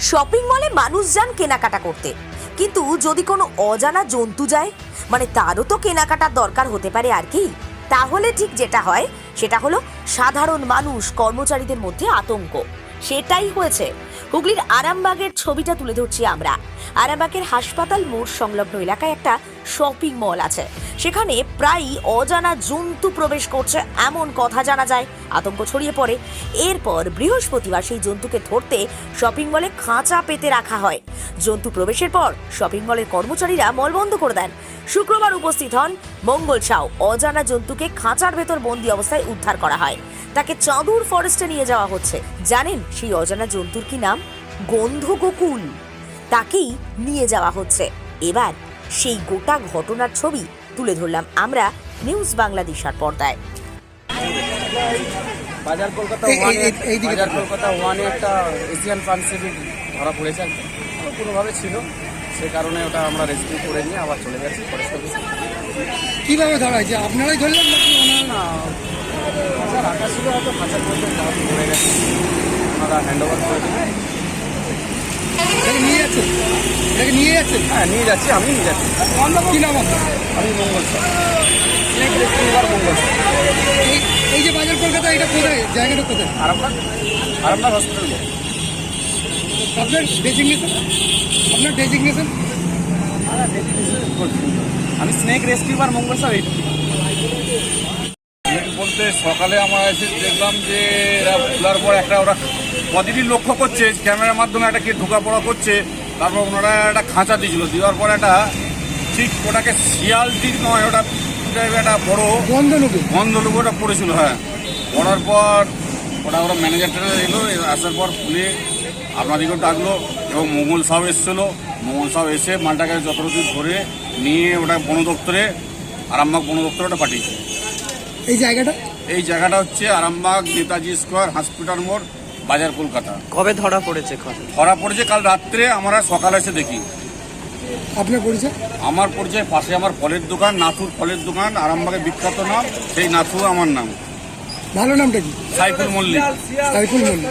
Shopping মলে মানুষ যান কেনাকাটা করতে। কিন্তু যদি কোনো অজানা জন্তু যায় মানে তারও তো কেনাকাটার দরকার হতে পারে আর কি, তাহলে ঠিক যেটা হয়, সেটা হলো সাধারণ মানুষ, কর্মচারীদের মধ্যে আতঙ্ক। সেটাই হয়েছে। হুগলির আরামবাগের ছবিটা তুলে ধরছি আমরা। আরামবাগের হাসপাতাল মোড় সংলগ্ন এলাকায় একটা শপিং মল আছে। সেখানে প্রায়ই অজানা জন্তু প্রবেশ করছে, এমন কথা জানা যায়। আতঙ্ক ছড়িয়ে পড়ে। এরপর বৃহস্পতিবার সেই জন্তুকে ধরতে শপিং মলে খাঁচা পেতে রাখা হয়। জন্তু প্রবেশের পর শপিং মলের কর্মচারীরা মল বন্ধ করে দেন। শুক্রবার উপস্থিত হন মঙ্গল সাউ। অজানা জন্তুকে খাঁচার ভেতর বন্দি অবস্থায় উদ্ধার করা হয়। তাকে চাঁদুর ফরেস্টে নিয়ে যাওয়া হচ্ছে। জানেন সেই অজানা জন্তুর কি নাম? গন্ধগোকুল। তাকেই নিয়ে যাওয়া হচ্ছে। এবার সেই গোটা ঘটনার ছবি তুলে ধরলাম আমরা নিউজ বাংলাদেশার পর্দায়। বাজার কলকাতা ওয়ানে বাজার কলকাতা ওয়ানে একটা এশিয়ান পানসিপি ধরা পড়েছে আর কোনোভাবে ছিল। সে কারণে ওটা আমরা রেস্কিউ করে নিয়ে আবার চলে গেছি ফরেস্ট অফিসে। কীভাবে ধরা হয়েছে আপনারাই ধরলেন নাকি না খাঁচা রাখা ছিল হয়তো খাঁচার মধ্যে পড়ে গেছে। ওনারা হ্যান্ড ওভার করে দিলেন। নিয়ে যাচ্ছেন? এটাকে নিয়ে যাচ্ছেন? হ্যাঁ নিয়ে যাচ্ছি আমি নিয়ে যাচ্ছি। কি নাম আমি মঙ্গল স্যার। মঙ্গল স্যার। এই এই যে বাজার কলকাতা এটা কোথায়? জায়গাটা কোথায়? আরামবাগ। আরামবাগ হসপিটাল আপনার ডেজিগনেশন আপনার ডেজিগনেশন আমি স্নেক রেস্কিউবার মঙ্গল স্যার বলতে সকালে আমরা এসে দেখলাম যে এরা খোলার পর একটা ওরা প্রতিদিন লক্ষ্য করছে ক্যামেরার মাধ্যমে একটা কে ঢোকা পড়া করছে তারপর ওনারা একটা খাঁচা দিয়েছিল দেওয়ার পর একটা ঠিক ওটাকে শিয়াল ঠিক নয় ওটা একটা বড় বন্ধ নেবে গন্ধ ওটা পড়েছিল হ্যাঁ। পড়ার পর ওটা ওরা ম্যানেজার ট্যানেজার এলো আসার পর খুলে আপনাদেরকেও ডাকলো এবং মঙ্গল সাহেব এসেছিল। মঙ্গল সাহেব এসে মালটাকে যতটুকু ধরে নিয়ে ওটা বন দপ্তরে আরামবাগ বন দপ্তরে ওটা পাঠিয়েছে। এই জায়গাটা? এই জায়গাটা হচ্ছে আরামবাগ নেতাজি স্কোয়ার হসপিটাল মোড় বাজার কলকাতা। কবে ধরা পড়েছে ধরা পড়েছে কাল রাত্রে আমরা সকালে এসে দেখি। আপনার পরিচয়? আমার পরিচয় পাশে আমার ফলের দোকান নাথুর ফলের দোকান আরামবাগের বিখ্যাত নাম সেই নাথু আমার নাম। ভালো নামটা কি? সাইফুল মল্লিক। সাইফুল মল্লিক।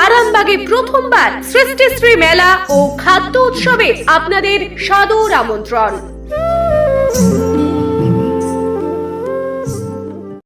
আরামবাগে প্রথমবার সৃষ্টিশ্রী মেলা ও খাদ্য উৎসবে আপনাদের সাদর আমন্ত্রণ।